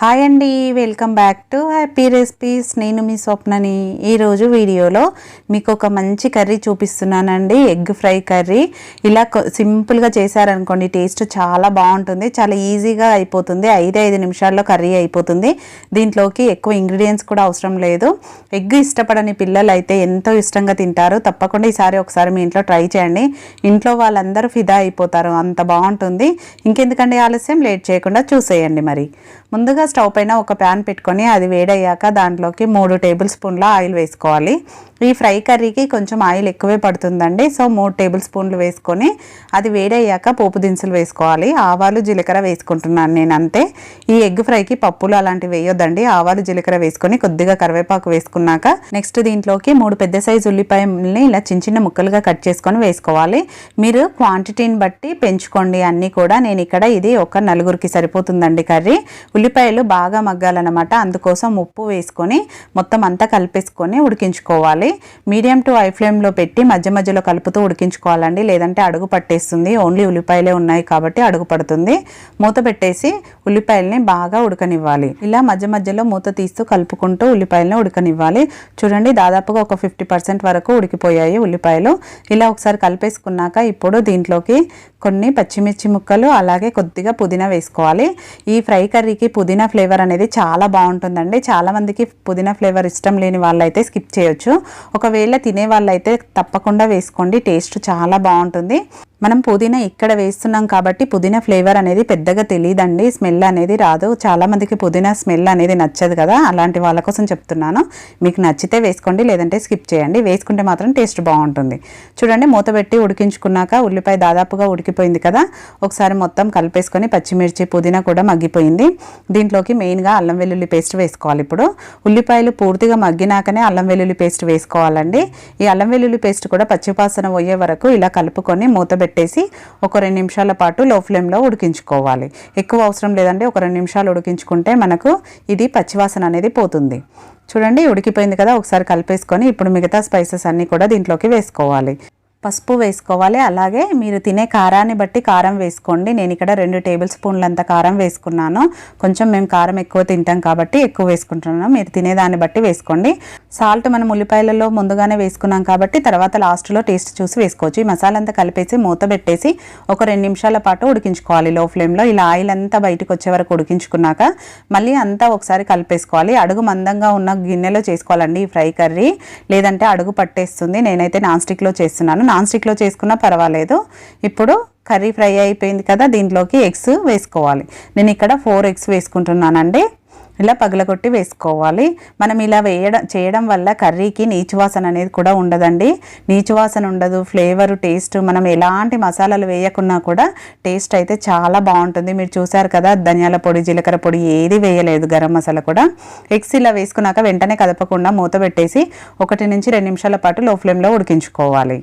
Hi అండి welcome back to happy recipes నేను మీ స్వప్నని ఈరోజు వీడియోలో మీకు ఒక మంచి కర్రీ చూపిస్తున్నానండి. Egg fry curry. ఇలా సింపుల్గా చేశారనుకోండి టేస్ట్ చాలా బాగుంటుంది. చాలా ఈజీగా అయిపోతుంది. ఐదే ఐదు నిమిషాల్లో కర్రీ అయిపోతుంది. దీంట్లోకి ఎక్కువ ఇంగ్రీడియంట్స్ కూడా అవసరం లేదు. ఎగ్ ఇష్టపడని పిల్లలు అయితే ఎంతో ఇష్టంగా తింటారు. తప్పకుండా ఈసారి ఒకసారి మీ ఇంట్లో ట్రై చేయండి. ఇంట్లో వాళ్ళందరూ ఫిదా అయిపోతారు. అంత బాగుంటుంది. ఇంకెందుకండి ఆలస్యం? లేట్ చేయకుండా చూసేయండి మరి. ముందుగా స్టవ్ పైన ఒక ప్యాన్ పెట్టుకొని అది వేడయ్యాక దాంట్లోకి మూడు టేబుల్ స్పూన్ల ఆయిల్ వేసుకోవాలి. ఈ ఫ్రై కర్రీకి కొంచెం ఆయిల్ ఎక్కువే పడుతుందండి. సో మూడు టేబుల్ స్పూన్లు వేసుకొని అది వేడయ్యాక పోపు దినుసులు వేసుకోవాలి. ఆవాలు జీలకర్ర వేసుకుంటున్నాను నేను అంతే. ఈ ఎగ్ ఫ్రైకి పప్పులు అలాంటివి వేయొద్దండి. ఆవాలు జీలకర్ర వేసుకొని కొద్దిగా కరివేపాకు వేసుకున్నాక నెక్స్ట్ దీంట్లోకి మూడు పెద్ద సైజు ఉల్లిపాయల్ని ఇలా చిన్న చిన్న ముక్కలుగా కట్ చేసుకొని వేసుకోవాలి. మీరు క్వాంటిటీని బట్టి పెంచుకోండి అన్నీ కూడా. నేను ఇక్కడ ఇది ఒక నలుగురికి సరిపోతుందండి కర్రీ. ఉల్లిపాయలు బాగా మగ్గాలన్నమాట. అందుకోసం ఉప్పు వేసుకొని మొత్తం అంతా కలిపేసుకొని ఉడికించుకోవాలి. మీడియం టు హై ఫ్లేమ్లో పెట్టి మధ్య మధ్యలో కలుపుతూ ఉడికించుకోవాలండి. లేదంటే అడుగు పట్టేస్తుంది. ఓన్లీ ఉల్లిపాయలే ఉన్నాయి కాబట్టి అడుగు పడుతుంది. మూత పెట్టేసి ఉల్లిపాయలని బాగా ఉడకనివ్వాలి. ఇలా మధ్య మధ్యలో మూత తీస్తూ కలుపుకుంటూ ఉల్లిపాయలని ఉడకనివ్వాలి. చూడండి దాదాపుగా ఒక ఫిఫ్టీ పర్సెంట్ వరకు ఉడికిపోయాయి ఉల్లిపాయలు. ఇలా ఒకసారి కలిపేసుకున్నాక ఇప్పుడు దీంట్లోకి కొన్ని పచ్చిమిర్చి ముక్కలు అలాగే కొద్దిగా పుదీనా వేసుకోవాలి. ఈ ఫ్రై కర్రీకి పుదీనా ఫ్లేవర్ అనేది చాలా బాగుంటుందండి. చాలామందికి పుదీనా ఫ్లేవర్ ఇష్టం లేని వాళ్ళైతే స్కిప్ చేయొచ్చు. ఒకవేళ తినే వాళ్ళైతే తప్పకుండా వేసుకోండి. టేస్ట్ చాలా బాగుంటుంది. మనం పుదీనా ఇక్కడ వేస్తున్నాం కాబట్టి పుదీనా ఫ్లేవర్ అనేది పెద్దగా తెలియదండి స్మెల్ అనేది రాదు. చాలామందికి పుదీనా స్మెల్ అనేది నచ్చదు కదా అలాంటి వాళ్ళ కోసం చెప్తున్నాను. మీకు నచ్చితే వేసుకోండి లేదంటే స్కిప్ చేయండి. వేసుకుంటే మాత్రం టేస్ట్ బాగుంటుంది. చూడండి మూత పెట్టి ఉడికించుకున్నాక ఉల్లిపాయ దాదాపుగా ఉడికిపోయింది కదా. ఒకసారి మొత్తం కలిపేసుకొని పచ్చిమిర్చి పుదీనా కూడా మగ్గిపోయింది. దీంట్లోకి మెయిన్గా అల్లం వెల్లుల్లి పేస్ట్ వేసుకోవాలి ఇప్పుడు. ఉల్లిపాయలు పూర్తిగా మగ్గినాకనే అల్లం వెల్లుల్లి పేస్ట్ వేసుకోవాలండి. ఈ అల్లం వెల్లుల్లి పేస్ట్ కూడా పచ్చిపాసన పోయే వరకు ఇలా కలుపుకొని మూత పెట్టేసి ఒక రెండు నిమిషాల పాటు లో ఫ్లేమ్లో ఉడికించుకోవాలి. ఎక్కువ అవసరం లేదండి ఒక రెండు నిమిషాలు ఉడికించుకుంటే మనకు ఇది పచ్చివాసన అనేది పోతుంది. చూడండి ఉడికిపోయింది కదా ఒకసారి కలిపేసుకొని ఇప్పుడు మిగతా స్పైసెస్ అన్నీ కూడా దీంట్లోకి వేసుకోవాలి. పసుపు వేసుకోవాలి. అలాగే మీరు తినే కారాన్ని బట్టి కారం వేసుకోండి. నేను ఇక్కడ రెండు టేబుల్ స్పూన్లంత కారం వేసుకున్నాను. కొంచెం మేము కారం ఎక్కువ తింటాం కాబట్టి ఎక్కువ వేసుకుంటున్నాను మీరు తినేదాన్ని బట్టి వేసుకోండి. సాల్ట్ మనం ఉల్లిపాయలలో ముందుగానే వేసుకున్నాం కాబట్టి తర్వాత లాస్ట్లో టేస్ట్ చూసి వేసుకోవచ్చు. ఈ మసాలా అంతా కలిపేసి మూత పెట్టేసి ఒక రెండు నిమిషాల పాటు ఉడికించుకోవాలి. లో ఫ్లేమ్లో ఇలా ఆయిల్ అంతా బయటకు వచ్చే వరకు ఉడికించుకున్నాక మళ్ళీ అంతా ఒకసారి కలిపేసుకోవాలి. అడుగు మందంగా ఉన్న గిన్నెలో చేసుకోవాలండి ఈ ఫ్రై కర్రీ. లేదంటే అడుగు పట్టేస్తుంది. నేనైతే నాన్ స్టిక్లో చేస్తున్నాను. నాన్ స్టిక్లో చేసుకున్నా పర్వాలేదు. ఇప్పుడు కర్రీ ఫ్రై అయిపోయింది కదా దీంట్లోకి ఎగ్స్ వేసుకోవాలి. నేను ఇక్కడ ఫోర్ ఎగ్స్ వేసుకుంటున్నానండి. ఇలా పగలగొట్టి వేసుకోవాలి. మనం ఇలా వేయడం చేయడం వల్ల కర్రీకి నీచువాసన అనేది కూడా ఉండదండి. నీచువాసన ఉండదు ఫ్లేవర్ టేస్ట్ మనం ఎలాంటి మసాలాలు వేయకున్నా కూడా టేస్ట్ అయితే చాలా బాగుంటుంది. మీరు చూసారు కదా ధనియాల పొడి జీలకర్ర పొడి ఏది వేయలేదు గరం మసాలా కూడా. ఎగ్స్ ఇలా వేసుకున్నాక వెంటనే కదపకుండా మూత పెట్టేసి ఒకటి నుంచి రెండు నిమిషాల పాటు లో ఫ్లేమ్లో ఉడికించుకోవాలి.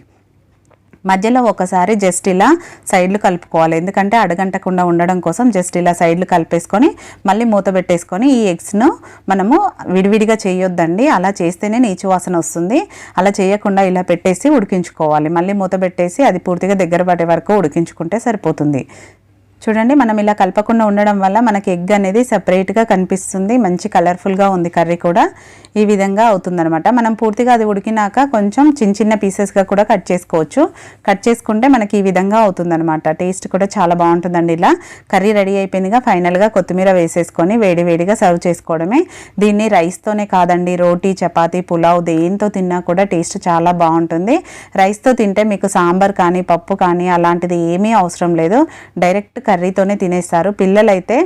మధ్యలో ఒకసారి జస్ట్ ఇలా సైడ్లు కలుపుకోవాలి. ఎందుకంటే అడగంటకుండా ఉండడం కోసం జస్ట్ ఇలా సైడ్లు కలిపేసుకొని మళ్ళీ మూత పెట్టేసుకొని ఈ ఎగ్స్ను మనము విడివిడిగా చేయొద్దండి. అలా చేస్తేనే నీచు వాసన వస్తుంది. అలా చేయకుండా ఇలా పెట్టేసి ఉడికించుకోవాలి. మళ్ళీ మూత పెట్టేసి అది పూర్తిగా దగ్గర పడే వరకు ఉడికించుకుంటే సరిపోతుంది. చూడండి మనం ఇలా కలపకుండా ఉండడం వల్ల మనకి ఎగ్ అనేది సపరేట్గా కనిపిస్తుంది. మంచి కలర్ఫుల్గా ఉంది కర్రీ కూడా. ఈ విధంగా అవుతుందనమాట మనం పూర్తిగా అది ఉడికినాక కొంచెం చిన్న చిన్న పీసెస్గా కూడా కట్ చేసుకోవచ్చు. కట్ చేసుకుంటే మనకి ఈ విధంగా అవుతుందనమాట టేస్ట్ కూడా చాలా బాగుంటుందండి ఇలా. కర్రీ రెడీ అయిపోయిందిగా ఫైనల్గా కొత్తిమీర వేసేసుకొని వేడివేడిగా సర్వ్ చేసుకోవడమే. దీన్ని రైస్తోనే కాదండి రోటీ చపాతీ పులావ్ దేంతో తిన్నా కూడా టేస్ట్ చాలా బాగుంటుంది. రైస్తో తింటే మీకు సాంబార్ కానీ పప్పు కానీ అలాంటిది ఏమీ అవసరం లేదు. డైరెక్ట్ కర్రీతోనే తినేస్తారు. పిల్లలైతే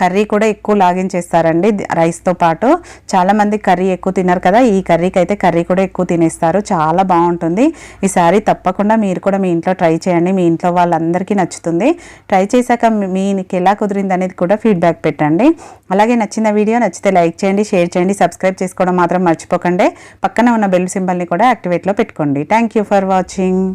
కర్రీ కూడా ఎక్కువ లాగించేస్తారండి రైస్తో పాటు. చాలామంది కర్రీ ఎక్కువ తిన్నారు కదా ఈ కర్రీకి అయితే కర్రీ కూడా ఎక్కువ తినేస్తారు. చాలా బాగుంటుంది. ఈసారి తప్పకుండా మీరు కూడా మీ ఇంట్లో ట్రై చేయండి. మీ ఇంట్లో వాళ్ళందరికీ నచ్చుతుంది. ట్రై చేశాక మీకు ఎలా కుదిరింది అనేది కూడా ఫీడ్బ్యాక్ పెట్టండి. అలాగే నచ్చిన వీడియో నచ్చితే లైక్ చేయండి షేర్ చేయండి సబ్స్క్రైబ్ చేసుకోవడం మాత్రం మర్చిపోకండి. పక్కన ఉన్న బెల్ సింబల్ని కూడా యాక్టివేట్లో పెట్టుకోండి. Thank for watching.